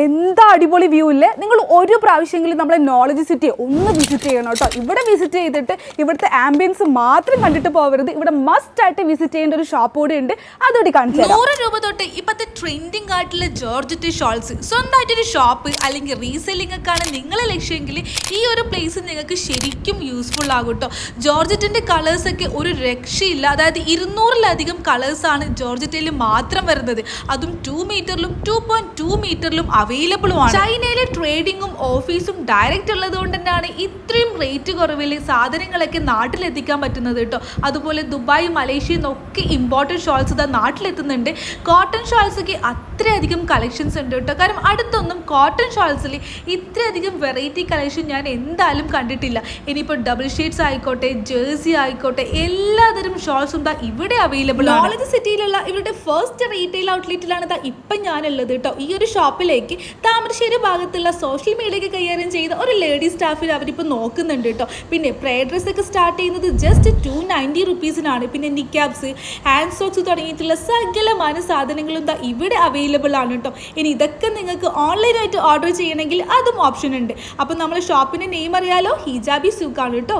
എന്താ അടിപൊളി വ്യൂ ഇല്ലേ? നിങ്ങൾ ഒരു പ്രാവശ്യമെങ്കിലും നമ്മളെ നോളജ് സിറ്റി ഒന്ന് വിസിറ്റ് ചെയ്യണം കേട്ടോ. ഇവിടെ വിസിറ്റ് ചെയ്തിട്ട് ഇവിടുത്തെ ആംബിയൻസ് മാത്രം കണ്ടിട്ട് പോകരുത് ഇവിടെ മസ്റ്റ് ആയിട്ട് വിസിറ്റ് ചെയ്യേണ്ട ഒരു ഷോപ്പ് കൂടി ഉണ്ട്. അതുകൂടി കാണിച്ചു നൂറ് രൂപ തൊട്ട് ഇപ്പത്തെ ട്രെൻഡിങ് ആയിട്ടുള്ള ജോർജറ്റ് ഷോൾസ്. സ്വന്തമായിട്ടൊരു ഷോപ്പ് അല്ലെങ്കിൽ റീസെല്ലിംഗ് ഒക്കെ ആണ് നിങ്ങളെ ലക്ഷ്യമെങ്കിൽ ഈ ഒരു പ്ലേസ് നിങ്ങൾക്ക് ശരിക്കും യൂസ്ഫുൾ ആകും കേട്ടോ ജോർജറ്റിന്റെ കളേഴ്സ് ഒക്കെ ഒരു രക്ഷയില്ല. അതായത് ഇരുന്നൂറിലധികം കളേഴ്സ് ആണ് ജോർജറ്റയിൽ മാത്രം വരുന്നത്. അതും ടു മീറ്ററിലും ടു പോയിന്റ് ടു മീറ്ററിലും അവൈലബിളും ആണ്. ചൈനയിലെ ട്രേഡിങ്ങും ഓഫീസും ഡയറക്റ്റ് ഉള്ളത് കൊണ്ട് തന്നെയാണ് ഇത്രയും റേറ്റ് കുറവിൽ സാധനങ്ങളൊക്കെ നാട്ടിലെത്തിക്കാൻ പറ്റുന്നത് കേട്ടോ. അതുപോലെ ദുബായ് മലേഷ്യ എന്നൊക്കെ ഇമ്പോർട്ടന്റ് ഷോൾസ് ഇതാ നാട്ടിലെത്തുന്നുണ്ട്. കോട്ടൺ ഷോൾസൊക്കെ അത്രയധികം കളക്ഷൻസ് ഉണ്ട് കേട്ടോ. കാരണം അടുത്തൊന്നും കോട്ടൺ ഷോൾസിൽ ഇത്രയധികം വെറൈറ്റി കളക്ഷൻ ഞാൻ എന്തായാലും കണ്ടിട്ടില്ല. ഇനിയിപ്പോൾ ഡബിൾ ഷീറ്റ്സ് ആയിക്കോട്ടെ ജേഴ്സി ആയിക്കോട്ടെ എല്ലാതരം ഷോൾസും ദാ ഇവിടെ അവൈലബിൾ ആണ്. കോളേജ് സിറ്റിയിലുള്ള ഇവരുടെ ഫസ്റ്റ് റീറ്റെയിൽ ഔട്ട്ലെറ്റിലാണ് ദാ ഇപ്പം ഞാനുള്ളത് കേട്ടോ. ഈ ഒരു ഷോപ്പിലേക്ക് താമരശ്ശേരി ഭാഗത്തുള്ള സോഷ്യൽ മീഡിയയ്ക്ക് കൈകാര്യം ചെയ്ത ഒരു ലേഡി സ്റ്റാഫിൽ അവരിപ്പോൾ നോക്കുന്നുണ്ട് കേട്ടോ. പിന്നെ പ്രേ ഡ്രസ് ഒക്കെ സ്റ്റാർട്ട് ചെയ്യുന്നത് ജസ്റ്റ് ടു നയന്റി റുപ്പീസിനാണ് പിന്നെ നിക്കാബ്സ് ഹാൻഡ് സോക്സ് തുടങ്ങിയിട്ടുള്ള സകലമാന സാധനങ്ങളും ദാ ഇവിടെ അവൈലബിൾ ആണ് കേട്ടോ ഇനി ഇതൊക്കെ നിങ്ങൾക്ക് ഓൺലൈനായിട്ട് ഓർഡർ ചെയ്യണമെങ്കിൽ അതും ഓപ്ഷൻ ഉണ്ട്. അപ്പോൾ നമ്മൾ ഷോപ്പിന്റെ നെയിം അറിയാലോ? ഹിജാബി സൂക്കാണ് കേട്ടോ